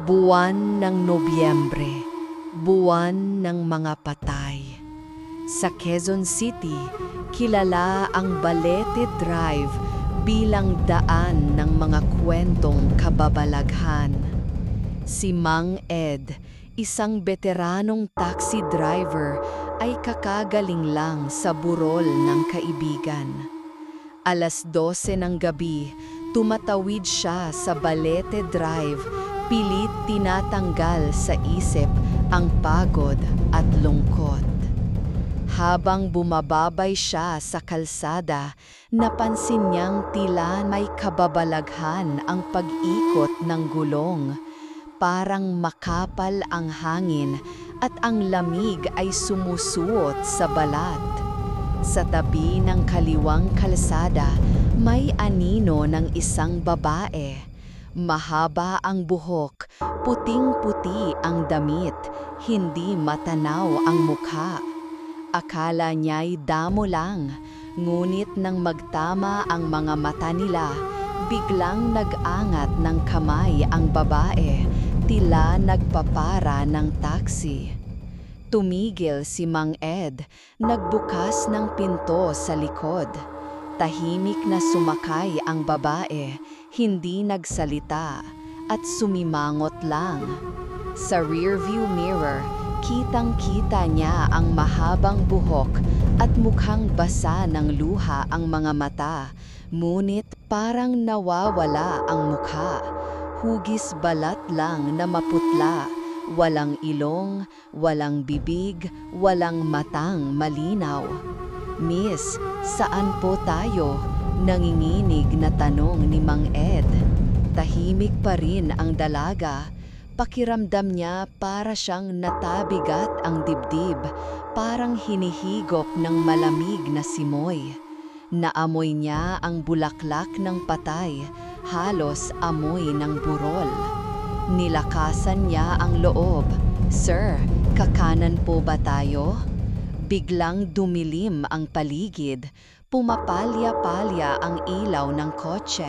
Buwan ng Nobyembre, buwan ng mga patay. Sa Quezon City, kilala ang Balete Drive bilang daan ng mga kwentong kababalaghan. Si Mang Ed, isang veteranong taxi driver, ay kakagaling lang sa burol ng kaibigan. Alas 12 ng gabi, tumatawid siya sa Balete Drive, pilit tinatanggal sa isip ang pagod at lungkot. Habang bumababay siya sa kalsada, napansin niyang tila may kababalaghan ang pag-ikot ng gulong. Parang makapal ang hangin at ang lamig ay sumusuot sa balat. Sa tabi ng kaliwang kalsada, may anino ng isang babae. Mahaba ang buhok, puting-puti ang damit, hindi matanaw ang mukha. Akala niya'y damo lang, ngunit nang magtama ang mga mata nila, biglang nag-angat ng kamay ang babae, tila nagpapara ng taxi. Tumigil si Mang Ed, nagbukas ng pinto sa likod. Tahimik na sumakay ang babae, hindi nagsalita, at sumimangot lang. Sa rearview mirror, kitang-kita niya ang mahabang buhok at mukhang basa ng luha ang mga mata, ngunit parang nawawala ang mukha. Hugis balat lang na maputla, walang ilong, walang bibig, walang matang malinaw. Miss, saan po tayo? Nanginginig na tanong ni Mang Ed. Tahimik pa rin ang dalaga. Pakiramdam niya para siyang natabigat ang dibdib, parang hinihigop ng malamig na simoy. Naamoy niya ang bulaklak ng patay, halos amoy ng burol. Nilakasan niya ang loob. Sir, kakanan po ba tayo? Biglang dumilim ang paligid, pumapalya-palya ang ilaw ng kotse,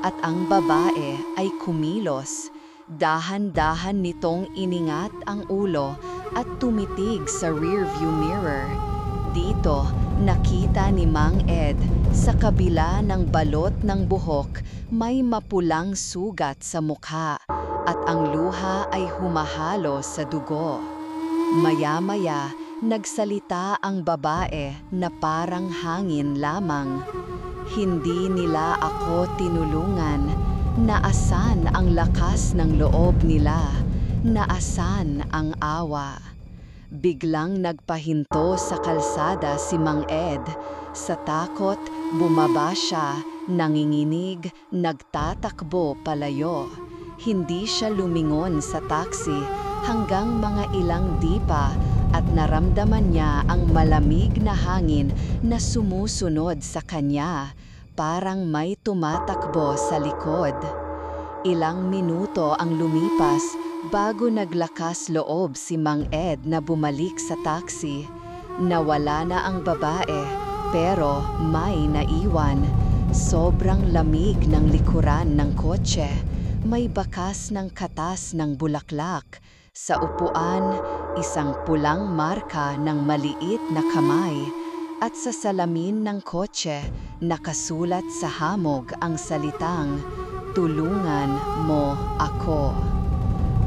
at ang babae ay kumilos. Dahan-dahan nitong iningat ang ulo at tumitig sa rearview mirror. Dito, nakita ni Mang Ed sa kabila ng balot ng buhok may mapulang sugat sa mukha at ang luha ay humahalo sa dugo. Maya-maya, nagsalita ang babae na parang hangin lamang. Hindi nila ako tinulungan. Naasan ang lakas ng loob nila. Naasan ang awa. Biglang nagpahinto sa kalsada si Mang Ed. Sa takot, bumaba siya, nanginginig, nagtatakbo palayo. Hindi siya lumingon sa taxi hanggang mga ilang dipa at naramdaman niya ang malamig na hangin na sumusunod sa kanya, parang may tumatakbo sa likod. Ilang minuto ang lumipas bago naglakas loob si Mang Ed na bumalik sa taxi. Nawala na ang babae, pero may naiwan. Sobrang lamig ng likuran ng kotse. May bakas ng katas ng bulaklak. Sa upuan, isang pulang marka ng maliit na kamay at sa salamin ng kotse nakasulat sa hamog ang salitang Tulungan mo ako.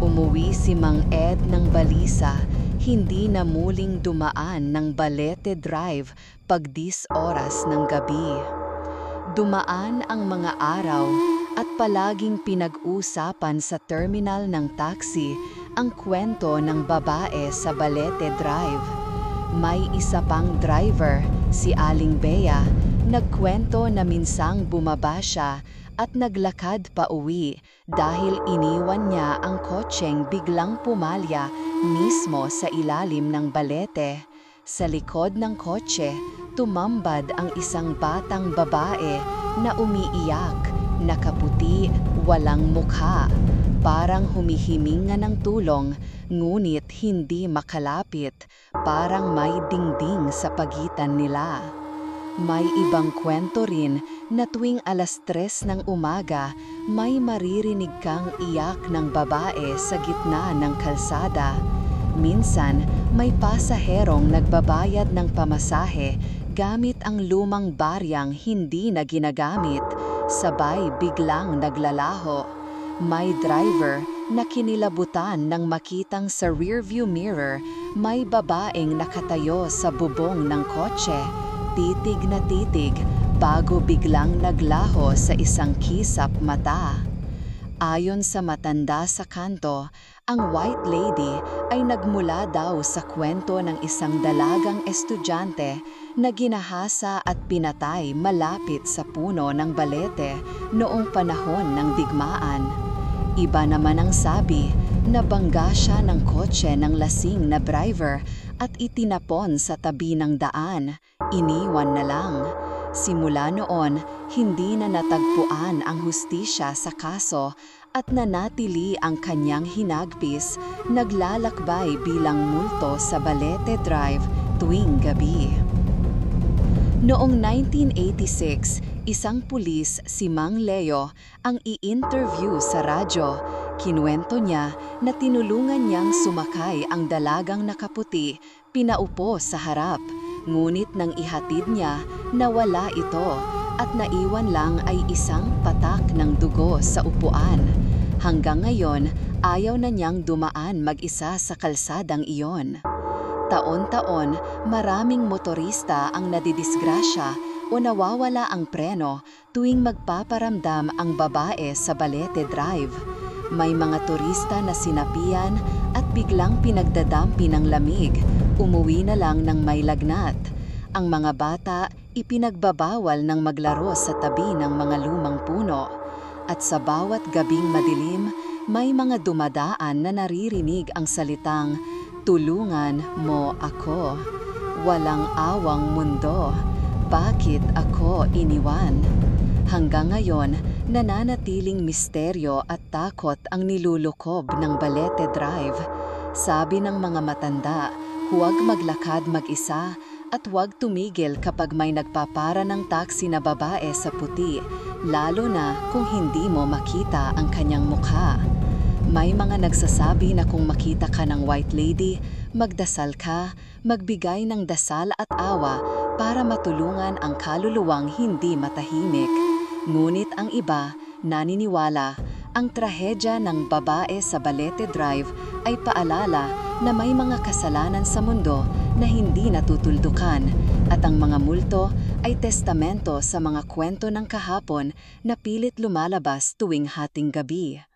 Umuwi si Mang Ed ng balisa, hindi na muling dumaan ng Balete Drive pag 10 oras ng gabi. Dumaan ang mga araw at palaging pinag-usapan sa terminal ng taxi ang kwento ng babae sa Balete Drive. May isa pang driver, si Aling Bea, nagkwento na minsang bumaba siya at naglakad pa uwi dahil iniwan niya ang kotseng biglang pumalya mismo sa ilalim ng balete. Sa likod ng kotse, tumambad ang isang batang babae na umiiyak, nakaputi, walang mukha. Parang humihiminga ng tulong, ngunit hindi makalapit, parang may dingding sa pagitan nila. May ibang kwento rin na tuwing alas tres ng umaga may maririnig kang iyak ng babae sa gitna ng kalsada. Minsan, may pasaherong nagbabayad ng pamasahe gamit ang lumang baryang hindi na ginagamit, sabay biglang naglalaho. May driver na kinilabutan nang makitang sa rearview mirror may babaeng nakatayo sa bubong ng kotse, titig na titig bago biglang naglaho sa isang kisap mata. Ayon sa matanda sa kanto, ang White Lady ay nagmula daw sa kwento ng isang dalagang estudyante na ginahasa at pinatay malapit sa puno ng balete noong panahon ng digmaan. Iba naman ang sabi na bangga siya ng kotse ng lasing na driver at itinapon sa tabi ng daan. Iniwan na lang. Simula noon, hindi na natagpuan ang hustisya sa kaso at nanatili ang kanyang hinagpis naglalakbay bilang multo sa Balete Drive tuwing gabi. Noong 1986, isang pulis si Mang Leo ang i-interview sa radyo. Kinuwento niya na tinulungan niyang sumakay ang dalagang nakaputi, pinaupo sa harap. Ngunit nang ihatid niya, nawala ito at naiwan lang ay isang patak ng dugo sa upuan. Hanggang ngayon, ayaw na niyang dumaan mag-isa sa kalsadang iyon. Taon-taon, maraming motorista ang nadidisgrasya o nawawala ang preno tuwing magpaparamdam ang babae sa Balete Drive. May mga turista na sinapian at biglang pinagdadampi ng lamig, umuwi na lang ng may lagnat. Ang mga bata ipinagbabawal ng maglaro sa tabi ng mga lumang puno. At sa bawat gabing madilim, may mga dumadaan na naririnig ang salitang, Tulungan mo ako. Walang awang mundo. Bakit ako iniwan? Hanggang ngayon, nananatiling misteryo at takot ang nilulukob ng Balete Drive. Sabi ng mga matanda, huwag maglakad mag-isa at huwag tumigil kapag may nagpapara ng taxi na babae sa puti, lalo na kung hindi mo makita ang kanyang mukha. May mga nagsasabi na kung makita ka ng White Lady, magdasal ka, magbigay ng dasal at awa para matulungan ang kaluluwang hindi matahimik. Ngunit ang iba, naniniwala, ang trahedya ng babae sa Balete Drive ay paalala na may mga kasalanan sa mundo na hindi natutuldukan at ang mga multo ay testamento sa mga kwento ng kahapon na pilit lumalabas tuwing hating gabi.